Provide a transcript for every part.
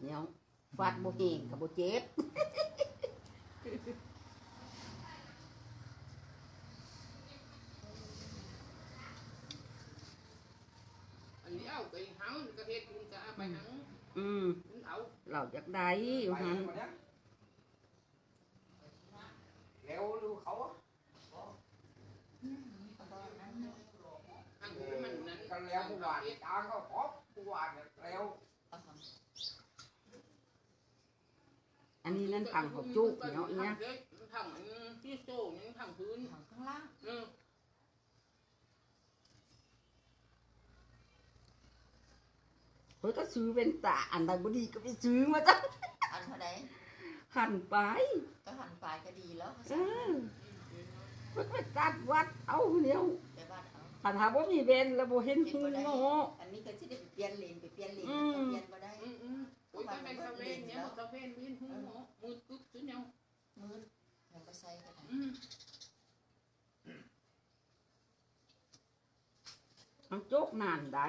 เหนียวฟาดบ่เฮงกับบ่เจ็บอันนี้เอาไปหังกระเทศคุณจะเอาไปหังอืมคุณเอาเราอยากได้อยู่หันแล้วดูเขาหังหูมันนั้นกันแล้วผู้ว่าตาเขาขอผู้ว่าแล้ว อั นนี้นั่นพังของจุกเนาะเนี่ยถังที่โซ่ยังถังพื้นถังข้างล่างเออเฮ้ยก็ซื้อเป็นตาอันใดบ่ดีก็ไปซื้อมาจ้ะอันเท่าไหร่หันไปก็หันปลายก็ดีแล้วเออเพิ่นไปตัดวัดเอาเหนียวไปบ้านเอาคันหาบ่มีเบนแล้วบ่เห็นหูเนาะอันนี้ก็สิได้ไปเปลี่ยนเลนไปเปลี่ยนเลนอืมก็เปลี่ยนบ่ได้อื มอืมโอ้ยไปตะเวนเนี่ยตะเวนวินหูหมอมืดกึ๊บซื้อเนี่ยมืดแล้วก็ใส่ก็ได้อืมมันโจกนานได้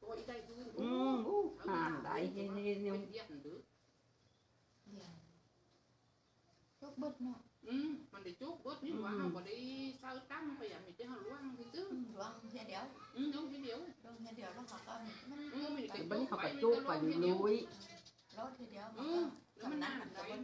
โอ้ยได้พื้นอืมอู้นานได้เฮ็ดๆเนี่ยเป็นเดียนหรือเดี๋ยวยกเบิดเนาะอืมมันได้จุกบดนี่ว่าเขาบ่ได้เศร้าตั้งไปอย่างนี้จะหาล่วงที่ตื้ออืมระวังเฮียเดียวอืมเดี๋ยวเดี๋ยวลงเฮียเดียวแล้วเขาก็มันอืมมันเดี๋ยวบัดนี้เขาก็โจกไปลุย รถทีเดียวมันก็สำนักมันก็บ่แน่นเนาะอืมอืมเดี๋ยวมันนานได้จะว่ามาเบิ่งนี่